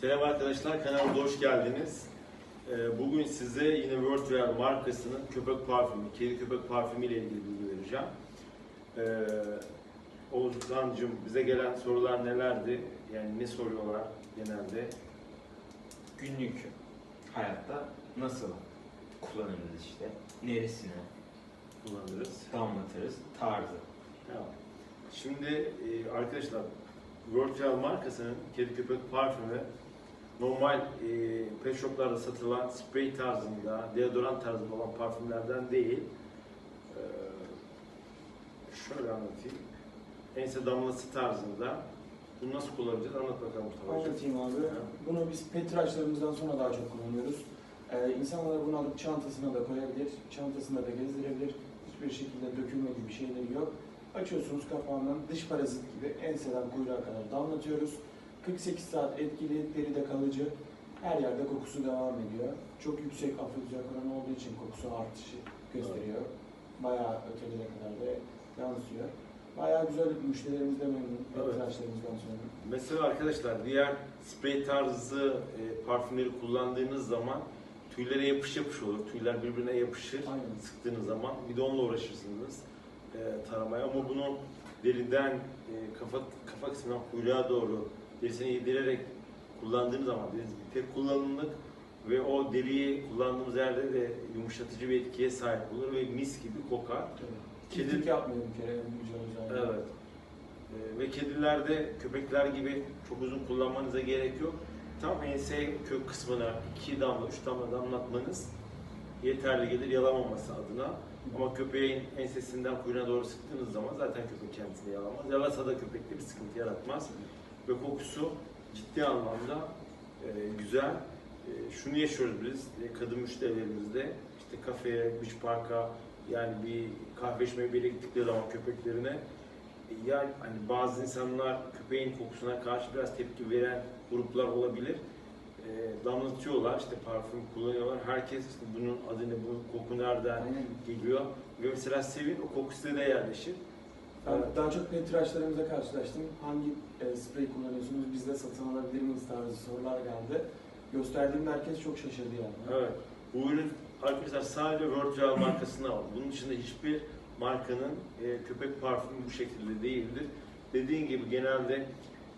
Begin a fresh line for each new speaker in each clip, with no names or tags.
Selam arkadaşlar, kanalıma hoş geldiniz. Ee, Bugün size yine World Real markasının köpek parfümü, kedi köpek parfümü ile ilgili bilgi vereceğim. Ee, Oğuzhan'cığım bize gelen sorular nelerdi? Yani ne soruyorlar genelde?
günlük hayatta nasıl kullanırız işte, neresine
Kullanırız.
damlatırız, tarzı.
Tamam. Şimdi e, arkadaşlar World Real markasının kedi köpek parfümü normal e, pet shoplarda satılan sprey tarzında, deodorant tarzında olan parfümlerden değil. Ee, şöyle anlatayım. Ense damlası tarzında. Bunu nasıl kullanacağız? Anlat bakalım Mustafa'cığım.
Anlatayım abi.
Ha.
Bunu biz pet tıraşlarımızdan sonra daha çok kullanıyoruz. Ee, insanlar bunu alıp çantasına da koyabilir, çantasında da gezdirebilir. Hiçbir şekilde dökülmediği bir şeyleri yok. Açıyorsunuz kapağından dış parazit gibi enseden kuyruğa kadar damlatıyoruz. 48 saat etkili, deride kalıcı. Her yerde kokusu devam ediyor. Çok yüksek afrodizyak oranı olduğu için kokusu artışı gösteriyor. Bayağı ötelere kadar da yansıyor. Bayağı güzel müşterilerimiz de memnun
Evet.
tıraşlarımızdan sonra.
Mesela arkadaşlar diğer sprey tarzı e, parfümleri kullandığınız zaman tüylere yapış yapış olur. Tüyler birbirine yapışır.
Aynen.
Sıktığınız zaman bir de onunla uğraşırsınız e, taramaya. Ama bunu deriden e, kafa kafa kısmından kuyruğa doğru derisine yedirerek kullandığınız zaman dediğiniz gibi tek kullanımlık ve o deriyi kullandığımız yerde de yumuşatıcı bir etkiye sahip olur ve mis gibi kokar. Kedi-
Kedilik yapmıyor bir kere özelliği.
Evet. Ee, ve kedilerde köpekler gibi çok uzun kullanmanıza gerek yok. Tam ense kök kısmına iki damla, üç damla damlatmanız yeterli gelir yalamaması adına. Ama köpeğin ensesinden kuyruğuna doğru sıktığınız zaman zaten köpek kendisini yalamaz. Yalasa da köpekte bir sıkıntı yaratmaz. Ve kokusu ciddi anlamda e, güzel. E, şunu yaşıyoruz biz, e, kadın müşterilerimizde. işte kafeye, beach parka, yani bir kahve içmeye bir gittikleri zaman köpeklerine e, yani hani bazı insanlar köpeğin kokusuna karşı biraz tepki veren gruplar olabilir. E, damlatıyorlar, işte parfüm kullanıyorlar. Herkes işte bunun adı ne, bu koku nereden geliyor ve mesela sevin o koku size de yerleşir.
Ben daha çok tıraşlarımıza karşılaştım. Hangi e, sprey kullanıyorsunuz, bizde satın alabilir miyiz tarzı sorular geldi. Gösterdiğimde herkes çok şaşırdı yani.
Evet. Bu ürün arkadaşlar sadece World Gel markasında var. Bunun dışında hiçbir markanın e, köpek parfümü bu şekilde değildir. Dediğin gibi genelde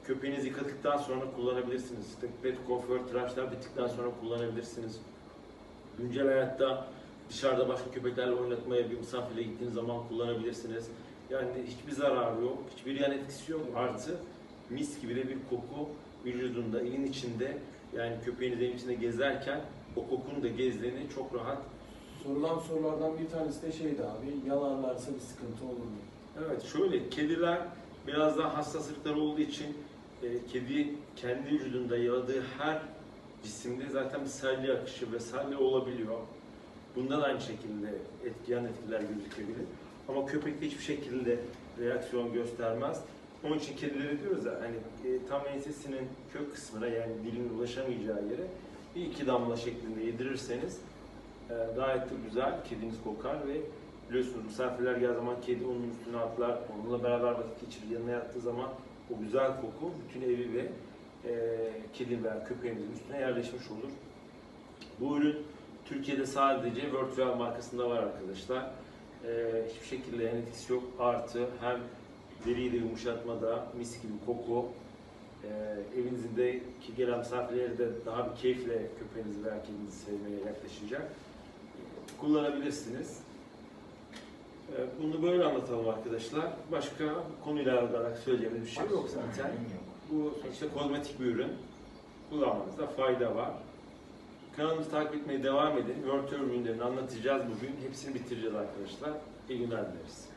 köpeğinizi yıkadıktan sonra kullanabilirsiniz. Pet kuaför, tıraşlar bittikten sonra kullanabilirsiniz. Güncel hayatta dışarıda başka köpeklerle oynatmaya bir misafirle gittiğiniz zaman kullanabilirsiniz. Yani hiçbir zararı yok, hiçbir yan etkisi yok. Artı mis gibi de bir koku vücudunda, evin içinde yani köpeğiniz evin içinde gezerken o kokunun da gezdiğini çok rahat.
Sorulan sorulardan bir tanesi de şeydi abi, yalarlarsa bir sıkıntı olur mu?
Evet şöyle kediler biraz daha hassas ırklar olduğu için e, kedi kendi vücudunda yaladığı her cisimde zaten bir salya akışı ve salya olabiliyor. Bunda da aynı şekilde etki, yan etkiler gözükebilir. Ama köpekte hiçbir şekilde reaksiyon göstermez. Onun için kedilere diyoruz ya hani e, tam ensesinin kök kısmına yani dilin ulaşamayacağı yere bir iki damla şeklinde yedirirseniz e, gayet de güzel kediniz kokar ve biliyorsunuz misafirler geldiği zaman kedi onun üstüne atlar, onunla beraber vakit geçirir, yanına yattığı zaman o güzel koku bütün evi ve e, kedi veya köpeğinizin üstüne yerleşmiş olur. Bu ürün Türkiye'de sadece World markasında var arkadaşlar. E, hiçbir şekilde yan etkisi yok. Artı hem deriyi de yumuşatmada mis gibi koku, e, evinizdeki gelen misafirleri de daha bir keyifle köpeğinizi veya kedinizi sevmeye yaklaşacak. E, kullanabilirsiniz. E, Bunu böyle anlatalım arkadaşlar. Başka konuyla alarak söyleyeceğimiz bir şey yok zaten.
Yok.
Bu işte kozmetik bir ürün. Kullanmanızda fayda var. Kanalımızı takip etmeye devam edin. World Tour ürünlerini anlatacağız bugün. Hepsini bitireceğiz arkadaşlar. İyi günler dileriz.